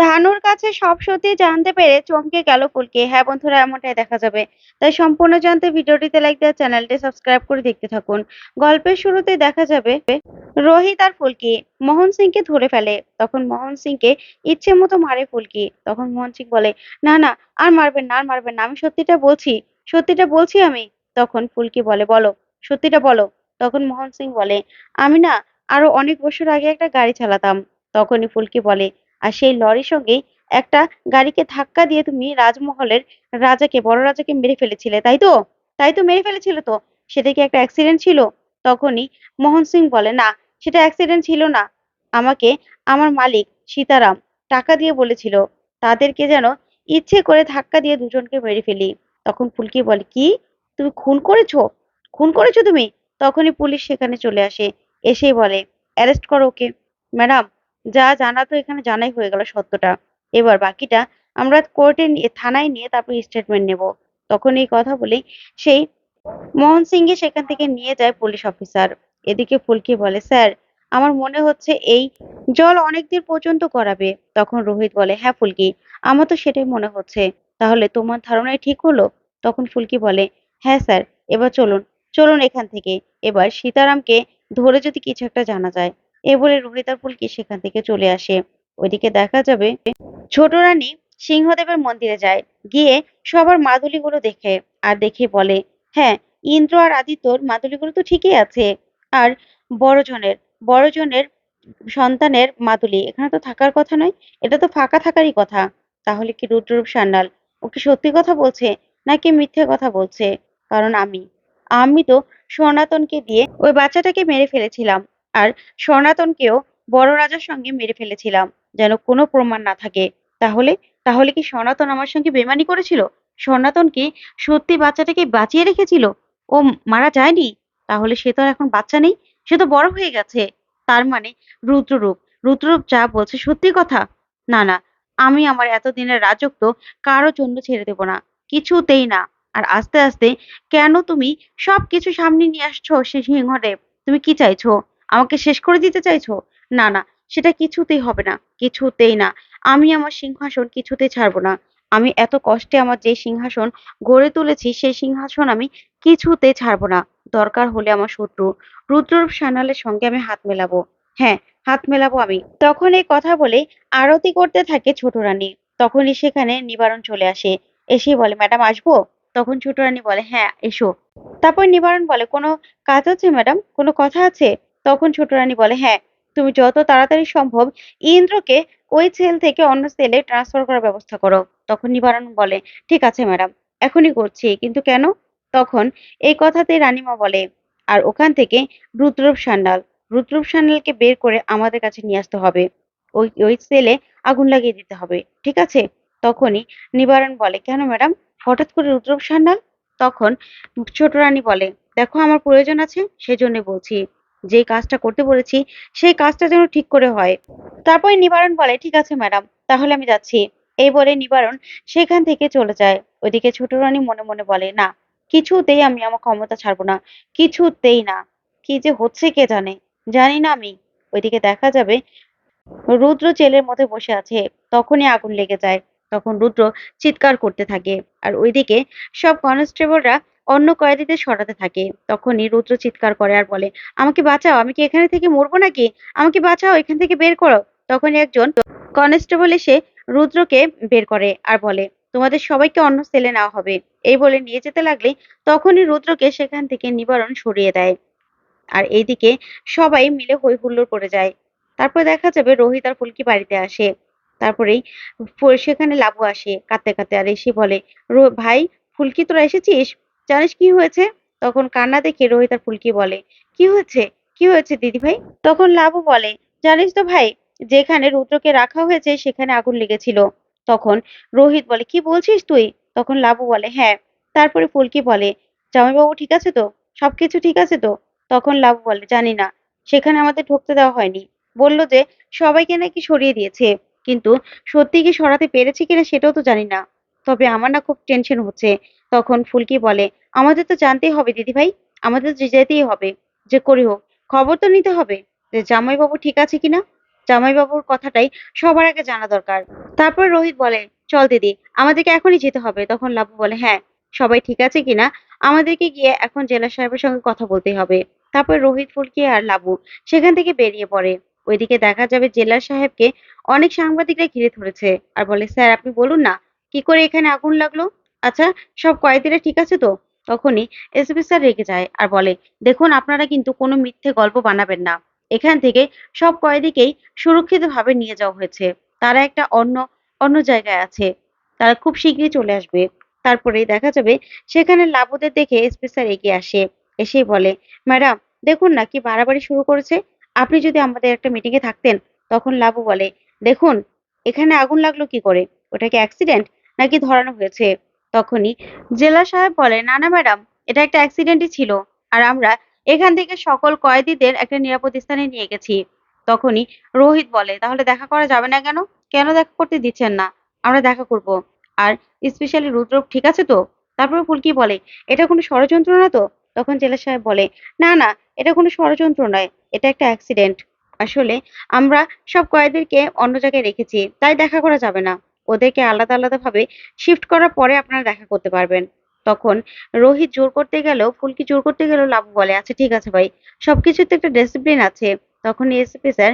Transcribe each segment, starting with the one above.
ধানুর কাছে সব সত্যি জানতে পেরে চমকে গেল ফুলকি। হ্যাঁ বন্ধুরা, এমনটাই দেখা যাবে। তাই সম্পূর্ণ জানতে ভিডিওটিতে লাইক দেওয়া চ্যানেলটি সাবস্ক্রাইব করে দেখতে থাকুন। গল্পের শুরুতে দেখা যাবে রোহিত আর ফুলকি। মোহন সিংকে ধরে ফেলে। তখন মোহন সিংকে ইচ্ছে মতো মারে ফুলকি। তখন মোহন সিং বলে, না না, আর মারবেন না, আর মারবেন না, আমি সত্যিটা বলছি সত্যিটা বলছি আমি। তখন ফুলকি বলে, বলো, সত্যিটা বলো। তখন মোহন সিং বলে, আমি না আরও অনেক বছর আগে একটা গাড়ি চালাতাম। তখনই ফুলকি বলে আর সেই লরির সঙ্গেই একটা গাড়িকে ধাক্কা দিয়ে তুমি রাজমহলের রাজাকে, বড় রাজাকে মেরে ফেলেছিলে, তাই তো? তাই তো মেরে ফেলেছিলে তো? সেটা কি একটা অ্যাক্সিডেন্ট ছিল? তখনই মোহন সিং বলে, না, সেটা অ্যাক্সিডেন্ট ছিল না। আমাকে আমার মালিক সীতারাম টাকা দিয়ে বলেছিল, তাদেরকে যেন ইচ্ছে করে ধাক্কা দিয়ে দুজনকে মেরে ফেলি। তখন ফুলকি বলে, কি? তুমি খুন করেছ? খুন করেছ তুমি? তখনই পুলিশ সেখানে চলে আসে, এসেই বলে, অ্যারেস্ট করো ওকে। ম্যাডাম যা জানা তো এখানে জানাই হয়ে গেল সত্যটা। এবার বাকিটা আমরা কোর্টে নিয়ে, থানায় নিয়ে তারপর স্টেটমেন্ট নেব। তখন এই কথা বলে সেই মোহন সিংকে সেখান থেকে নিয়ে যায় পুলিশ অফিসার এদিকে ফুলকি বলে, স্যার, আমার মনে হচ্ছে এই জল অনেক দূর পর্যন্ত করাবে তখন রোহিত বলে হ্যাঁ ফুলকি, আমার তো সেটাই মনে হচ্ছে। তাহলে তোমার ধারণাই ঠিক হলো? তখন ফুলকি বলে হ্যাঁ স্যার, এবার চলুন চলুন এখান থেকে। এবার সীতারামকে ধরে যদি কিছু একটা জানা যায় এ বলে রোহিত আর ফুলকি সেখান থেকে চলে আসে? ওইদিকে দেখা যাবে ছোট রানী সিংহদেবের মন্দিরে যায়। গিয়ে সবার মাদুলিগুলো দেখে আর দেখে বলে হ্যাঁ ইন্দ্র আর আদিত্যর মাদুলিগুলো তো ঠিকই আছে। আর বড়জনের বড়জনের সন্তানের মাদুলি, এখানে তো থাকার কথা নয়, এটা তো ফাঁকা থাকারই কথা। তাহলে কি রুদ্ররূপ সান্যাল? ও কি সত্যি কথা বলছে, নাকি মিথ্যে কথা বলছে? কারণ আমি আমি তো সনাতনকে দিয়ে ওই বাচ্চাটাকে মেরে ফেলেছিলাম। আর সনাতনকেও বড় রাজার সঙ্গে মেরে ফেলেছিলাম, যেন কোনো প্রমাণ না থাকে। তাহলে তাহলে কি সনাতন আমার সঙ্গে বেমানি করেছিল? সনাতন কি সত্যি বাচ্চাটাকে বাঁচিয়ে রেখেছিল? ও মারা যায়নি? তাহলে সে তো আর এখন বাচ্চা নেই? সে তো বড় হয়ে গেছে। তার মানে রুদ্ররূপ রুদ্ররূপ যা বলছে সত্যি কথা? না না, আমি আমার এতদিনের রাজত্ব কারও জন্য ছেড়ে দেব না, কিছুতেই না। আর আস্তে আস্তে কেন তুমি সবকিছু সামনে নিয়ে আসছো সে সিংহদেব? তুমি কি চাইছো? আমাকে শেষ করে দিতে চাইছো? না না, সেটা কিছুতেই হবে না, কিছুতেই না। আমি আমার সিংহাসন কিছুতেই ছাড়বো না। আমি এত কষ্টে আমার যে সিংহাসন গড়ে তুলেছি, সেই সিংহাসন আমি কিছুতে ছাড়বো না। দরকার হলে আমার শত্রু, রুদ্ররূপ সান্যালের সঙ্গে আমি হাত মেলাবো। হ্যাঁ হাত মেলাবো আমি। তখন এই কথা বলে আরতি করতে থাকে ছোট রানী। তখনই সেখানে নিবারণ চলে আসে। এসে বলে, ম্যাডাম, আসব? তখন ছোট রানী বলে হ্যাঁ এসো। তারপর নিবারণ বলে, কোনো কাজ আছে, ম্যাডাম? কোনো কথা আছে? তখন ছোট রানী বলে হ্যাঁ তুমি যত তাড়াতাড়ি সম্ভব ইন্দ্রকে ওই সেল থেকে অন্য সেলে ট্রান্সফার করার ব্যবস্থা করো। তখন নিবারণ বলে, ঠিক আছে ম্যাডাম এখনই করছি। কিন্তু কেন? তখন এই কথাতে রানীমা বলে, আর ওখান থেকে রুদ্রূপ সান্যাল রুদ্রূপ সান্যালকে বের করে আমাদের কাছে নিয়ে আসতে হবে। ওই ওই সেলে আগুন লাগিয়ে দিতে হবে। ঠিক আছে? তখনই নিবারণ বলে, কেন ম্যাডাম হঠাৎ করে রুদ্রূপ সান্যাল তখন ছোট রানী বলে, দেখো আমার প্রয়োজন আছে সেজন্য বলছি। যে কাজটা করতে বলেছি, সেই কাজটা যেন ঠিক করে হয়। তারপরে নিবারণ বলে, ঠিক আছে ম্যাডাম, তাহলে আমি যাচ্ছি। এই বলে নিবারণ সেখান থেকে চলে যায়। ওইদিকে ছোট রানী মনে মনে বলে, না, কিছুতেই আমি আমার ক্ষমতা ছাড়বো না, কিছুতেই না। কি যে হচ্ছে কে জানে? জানি না আমি। ওইদিকে দেখা যাবে রুদ্র জেলের মধ্যে বসে আছে। তখনই আগুন লেগে যায়। তখন রুদ্র চিৎকার করতে থাকে। আর ওইদিকে সব কনস্টেবলরা অন্য কয়েদিদের সরাতে থাকে। তখনই রুদ্র চিৎকার করে আর বলে, আমাকে বাঁচাও, আমি কি এখানে থেকে মরবো নাকি? আমাকে বাঁচাও, এখান থেকে বের করো। তখনই একজন কনস্টেবল এসে রুদ্রকে বের করে আর বলে, তোমাদের সবাইকে অন্য সেলে নেওয়া হবে। এই বলে নিয়ে যেতে লাগলে তখনই রুদ্রকে সেখান থেকে নিবারণ সরিয়ে দেয়। আর এইদিকে সবাই মিলে হই হুল্লোড় করে যায়। তারপর দেখা যাবে রোহিত আর ফুলকি বাড়িতে আসে। তারপরেই সেখানে লাবু আসে কাঁদতে কাঁদতে আর এসে বলে, "রো- ভাই, ফুলকি, তোরা এসেছিস? জানিস কি হয়েছে? তখন কান্না দেখে রোহিত আর ফুলকি বলে, কি হয়েছে? কি হয়েছে দিদি ভাই? তখন লাবু বলে, জানিস তো ভাই, যেখানে রুদ্রকে রাখা হয়েছে সেখানে আগুন লেগেছিল। তখন রোহিত বলে, কি বলছিস তুই? তখন লাবু বলে হ্যাঁ। তারপরে ফুলকি বলে, জামাইবাবু ঠিক আছে তো? সবকিছু ঠিক আছে তো? তখন লাবু বলে, জানি না, সেখানে আমাদের ঢুকতে দেওয়া হয়নি। বলল যে, সবাইকে নাকি সরিয়ে দিয়েছে, কিন্তু সত্যি কি সরাতে পেরেছে কিনা সেটাও তো জানি না। তবে আমার না খুব টেনশন হচ্ছে। তখন ফুলকি বলে, আমাদের তো জানতেই হবে দিদি ভাই আমাদের তো যেতেই হবে। যে করি হোক, খবর তো নিতে হবে যে জামাইবাবু ঠিক আছে কিনা? জামাইবাবুর কথাটাই সবার আগে জানা দরকার। তারপর রোহিত বলে, চল দিদি, আমাদেরকে এখনই যেতে হবে। তখন লাবু বলে হ্যাঁ সবাই ঠিক আছে কিনা? আমাদেরকে গিয়ে এখন জেলা সাহেবের সঙ্গে কথা বলতে হবে। তারপর রোহিত, ফুলকি আর লাবু সেখান থেকে বেরিয়ে পড়ে। ওইদিকে দেখা যাবে জেলা সাহেবকে অনেক সাংবাদিকরা ঘিরে ধরেছে। আর বলে, স্যার, আপনি বলুন না, কি করে এখানে আগুন লাগল? আচ্ছা সব কয়েদিরা ঠিক আছে তো? তখনই এসপি স্যার রেগে যায় আর বলে, দেখুন, আপনারা কিন্তু কোনো মিথ্যে গল্প বানাবেন না। এখান থেকে সব কয়েদিকেই সুরক্ষিতভাবে নিয়ে যাওয়া হয়েছে। তারা একটা অন্য অন্য জায়গায় আছে। তারা খুব শীঘ্রই চলে আসবে। তারপরেই দেখা যাবে সেখানে লাবুদের দেখে এসপি স্যার এগিয়ে আসে। এসেই বলে, ম্যাডাম, দেখুন না কি বাড়াবাড়ি শুরু করেছে? আপনি যদি আমাদের একটা মিটিং এ থাকতেন? তখন লাবু বলে, দেখুন, এখানে আগুন লাগল কি করে? ওটা কি অ্যাক্সিডেন্ট নাকি ধরানো হয়েছে? তখনই জেলা সাহেব বলে না না ম্যাডাম, এটা একটা অ্যাক্সিডেন্টই ছিল আর আমরা এখান থেকে সকল কয়েদিদের একটা নিরাপদ স্থানে নিয়ে গেছি। তখনই রোহিত বলে, তাহলে দেখা করা যাবে না কেন? কেন দেখা করতে দিচ্ছেন না? আমরা দেখা করব। আর স্পেশালি রুদ্রপ ঠিক আছে তো? তারপরে ফুলকি বলে, এটা কোনো ষড়যন্ত্র না তো? তখন জেলা সাহেব বলে, না না, এটা কোনো ষড়যন্ত্র নয়, এটা একটা অ্যাক্সিডেন্ট আসলে আমরা সব কয়েদিকে অন্য জায়গায় রেখেছি, তাই দেখা করা যাবে না। ওদেরকে আলাদা আলাদা ভাবে শিফট করার পরে আপনারা দেখা করতে পারবেন। তখন রোহিত জোর করতে গেলেও, ফুলকি জোর করতে গেলেও লাবু বলে আচ্ছা ঠিক আছে ভাই। সবকিছুতে একটা ডিসিপ্লিন আছে। তখন এসপি স্যার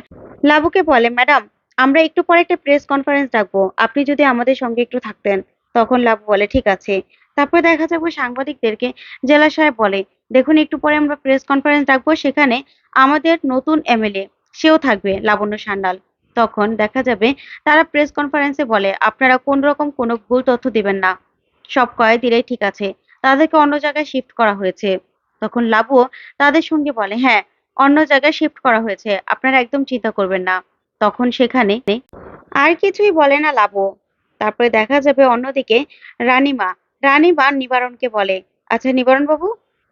লাবুকে বলে ম্যাডাম আমরা একটু পরে একটা প্রেস কনফারেন্স রাখব আপনি যদি আমাদের সঙ্গে একটু থাকতেন। তখন লাবু বলে, ঠিক আছে। তারপর দেখা যাবে সাংবাদিকদেরকে জেলা সাহেব বলে, দেখুন, একটু পরে আমরা প্রেস কনফারেন্স রাখব সেখানে আমাদের নতুন এমএলএ সেও থাকবে, লাবণ্য সান্যাল। তখন দেখা যাবে তারা প্রেস কনফারেন্সে বলে, আপনারা কোন রকম কোনো ভুল তথ্য দিবেন না। সব কয়েদিরাই ঠিক আছে। তাদেরকে অন্য জায়গায় শিফট করা হয়েছে। তখন লাবুও তাদের সঙ্গে বলে হ্যাঁ অন্য জায়গায় শিফট করা হয়েছে। আপনারা একদম চিন্তা করবেন না। তখন সেখানে আর কিছুই বলে না লাবু। তারপরে দেখা যাবে অন্যদিকে রানীমা রানীমা নিবারণকে বলে আচ্ছা নিবারণ বাবু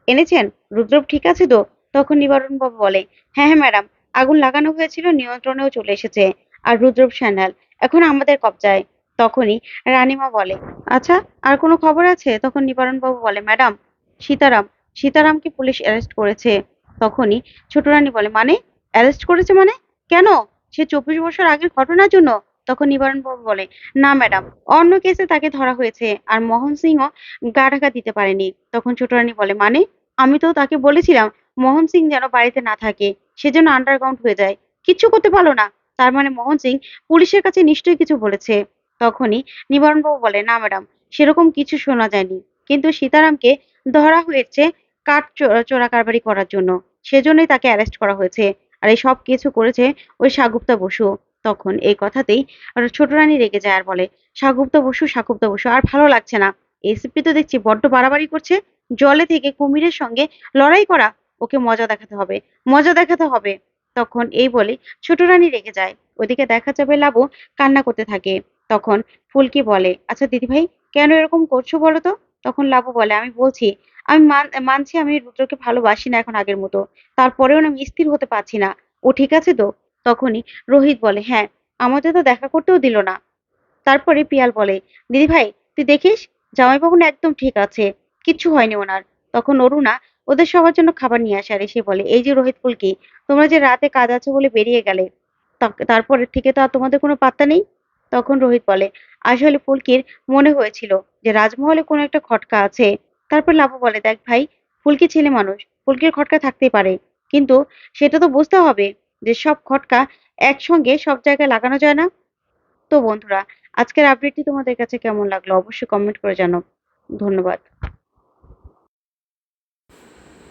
এনেছেন? রুদ্রপ ঠিক আছে তো? তখন নিবারণ বাবু বলে হ্যাঁ হ্যাঁ ম্যাডাম আগুন লাগানো হয়েছিল, নিয়ন্ত্রণেও চলে এসেছে। আর রুদ্রপ স্যান্ডাল এখন আমাদের কবজায়। তখনই রানীমা বলে আচ্ছা আর কোনো খবর আছে? তখন নিবারণ বাবু বলে, ম্যাডাম, সীতারাম, সীতারামকে পুলিশ অ্যারেস্ট করেছে। তখনই ছোট রানী বলে মানে? অ্যারেস্ট করেছে মানে? কেন? সে চব্বিশ বছর আগের ঘটনার জন্য? তখন নিবারণ বাবু বলে, না, ম্যাডাম, অন্য কেসে তাকে ধরা হয়েছে, আর মোহন সিংও গা ঢাকা দিতে পারেনি। তখন ছোট রানী বলে মানে? আমি তো তাকে বলেছিলাম মোহন সিং যেন বাড়িতে না থাকে, সেজন্য আন্ডারগ্রাউন্ড হয়ে যায়। কিচ্ছু করতে পারল না। তার মানে মোহন সিং পুলিশের কাছে নিশ্চয়ই কিছু বলেছে। তখনই নিবারণ বাবু বলে, না ম্যাডাম সেরকম কিছু শোনা যায়নি। কিন্তু সীতারামকে ধরা হয়েছে কাঠ চোরা কারবারি করার জন্য। সেজন্যই তাকে অ্যারেস্ট করা হয়েছে। আর এই সব কিছু করেছে ওই সাগুপ্তা বসু। তখন এই কথাতেই ছোট রানী রেগে যায় আর বলে, সাগুপ্তা বসু সাগুপ্তা বসু, আর ভালো লাগছে না। এসিপি তো দেখছি বড্ড বাড়াবাড়ি করছে। জলে থেকে কুমিরের সঙ্গে লড়াই করা ওকে মজা দেখাতে হবে, মজা দেখাতে হবে। তখন এই বলে ছোট রানী রেগে যায়। ওদিকে দেখা যাবে লাবু কান্না করতে থাকে। তখন ফুলকি বলে আচ্ছা দিদিভাই, কেন এরকম করছ বলো তো? তখন লাবু বলে, আমি বলছি, আমি মান- মানছি আমি রুদ্রকে ভালোবাসি না এখন আগের মতো। তারপরেও আমি স্থির হতে পারছি না। ও ঠিক আছে তো? তখনই রোহিত বলে হ্যাঁ আমাদের তো দেখা করতেও দিল না। তারপরে পিয়াল বলে দিদি ভাই তুই দেখিস? জামাইবাবু একদম ঠিক আছে। কিচ্ছু হয়নি ওনার। তখন অরুণা ওদের সবার জন্য খাবার নিয়ে আসে আর এসে বলে, এই যে রোহিত ফুলকি তোমরা যে রাতে কাজ আছে বলে বেরিয়ে গেলে তারপরে থেকে তো আর তোমাদের কোনো পাত্তা নেই? তখন রোহিত বলে, আসলে ফুলকির মনে হয়েছিল যে রাজমহলে কোনো একটা খটকা আছে। তারপর লাবু বলে, দেখ ভাই, ফুলকি ছেলে মানুষ, ফুলকির খটকা থাকতেই পারে। কিন্তু সেটা তো বুঝতে হবে যে সব খটকা একসঙ্গে সব জায়গায় লাগানো যায় না। তো বন্ধুরা, আজকের আপডেটটি তোমাদের কাছে কেমন লাগল অবশ্যই কমেন্ট করে জানাও। ধন্যবাদ।